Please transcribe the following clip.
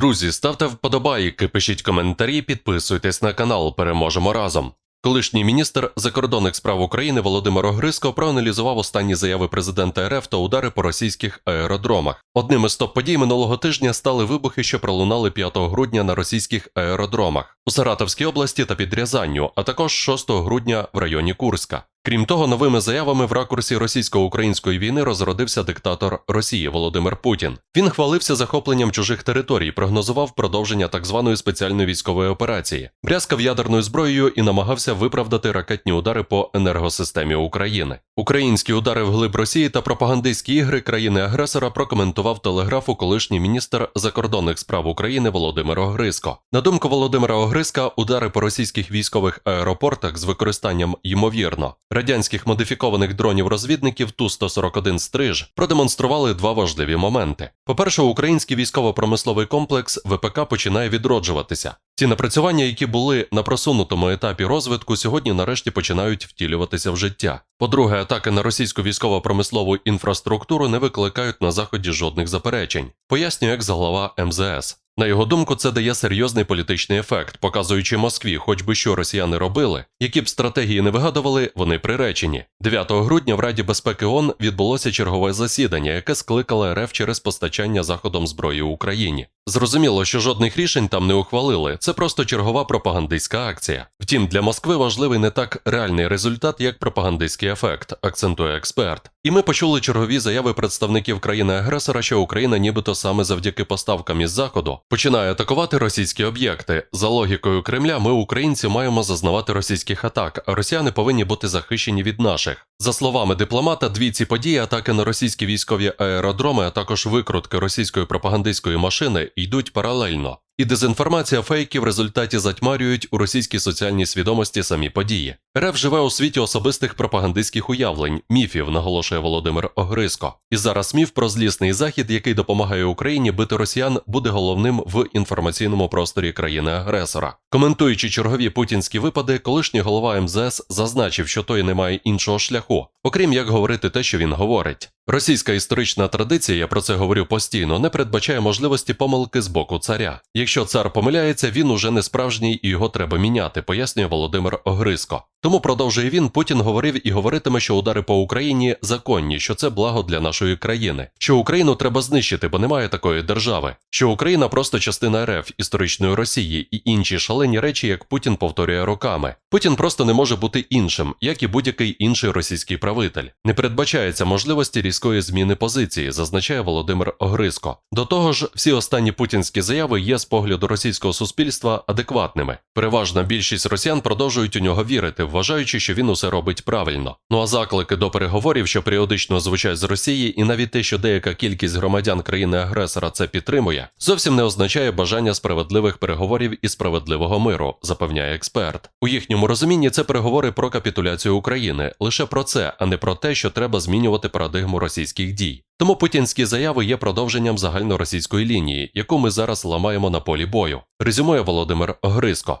Друзі, ставте вподобайки, пишіть коментарі, підписуйтесь на канал. Переможемо разом. Колишній міністр закордонних справ України Володимир Огриско проаналізував останні заяви президента РФ та удари по російських аеродромах. Одним із топ-подій минулого тижня стали вибухи, що пролунали 5 грудня на російських аеродромах у Саратовській області та під Рязанню, а також 6 грудня в районі Курська. Крім того, новими заявами в ракурсі російсько-української війни розродився диктатор Росії Володимир Путін. Він хвалився захопленням чужих територій, прогнозував продовження так званої спеціальної військової операції, брязкав ядерною зброєю і намагався виправдати ракетні удари по енергосистемі України. Українські удари вглиб Росії та пропагандистські ігри країни-агресора прокоментував телеграфу колишній міністр закордонних справ України Володимир Огриско. На думку Володимира Огриска, удари по російських військових аеропортах з використанням ймовірно радянських модифікованих дронів-розвідників Ту-141 «Стриж» продемонстрували два важливі моменти. По-перше, український військово-промисловий комплекс ВПК починає відроджуватися. Ті напрацювання, які були на просунутому етапі розвитку, сьогодні нарешті починають втілюватися в життя. По-друге, атаки на російську військово-промислову інфраструктуру не викликають на заході жодних заперечень, пояснює екс-глава МЗС. На його думку, це дає серйозний політичний ефект, показуючи Москві, хоч би що росіяни робили, які б стратегії не вигадували, вони приречені. 9 грудня в Раді безпеки ООН відбулося чергове засідання, яке скликало РФ через постачання заходом зброї Україні. Зрозуміло, що жодних рішень там не ухвалили. Це просто чергова пропагандистська акція. Втім, для Москви важливий не так реальний результат, як пропагандистський ефект, акцентує експерт. І ми почули чергові заяви представників країни-агресора, що Україна, нібито саме завдяки поставкам із заходу, починає атакувати російські об'єкти. За логікою Кремля, ми, українці, маємо зазнавати російських атак, а росіяни повинні бути захищені від наших. За словами дипломата, дві ці події атаки на російські військові аеродроми, а також викрутки російської пропагандистської машини йдуть паралельно. І дезінформація фейків в результаті затьмарюють у російській соціальній свідомості самі події. РФ живе у світі особистих пропагандистських уявлень, міфів, наголошує Володимир Огриско. І зараз міф про злісний захід, який допомагає Україні бити росіян, буде головним в інформаційному просторі країни-агресора. Коментуючи чергові путінські випади, колишній голова МЗС зазначив, що той не має іншого шляху, окрім як говорити те, що він говорить. Російська історична традиція, я про це говорю постійно, не передбачає можливості помилки з боку царя. Якщо цар помиляється, він уже не справжній і його треба міняти, пояснює Володимир Огриско. Тому продовжує він, Путін говорив і говоритиме, що удари по Україні законні, що це благо для нашої країни, що Україну треба знищити, бо немає такої держави, що Україна просто частина РФ, історичної Росії і інші шалені речі, як Путін повторює роками. Путін просто не може бути іншим, як і будь-який інший російський правитель. Не передбачається можливості різкої зміни позиції, зазначає Володимир Огриско. До того ж, всі останні путінські заяви є з погляду російського суспільства адекватними. Переважна більшість росіян продовжують у нього вірити, вважаючи, що він усе робить правильно. Ну а заклики до переговорів, що періодично звучать з Росії, і навіть те, що деяка кількість громадян країни-агресора це підтримує, зовсім не означає бажання справедливих переговорів і справедливого миру, запевняє експерт. У їхньому розумінні це переговори про капітуляцію України, лише про це, а не про те, що треба змінювати парадигму російських дій. Тому путінські заяви є продовженням загальноросійської лінії, яку ми зараз ламаємо на полі бою. Резюмує Володимир Гриско.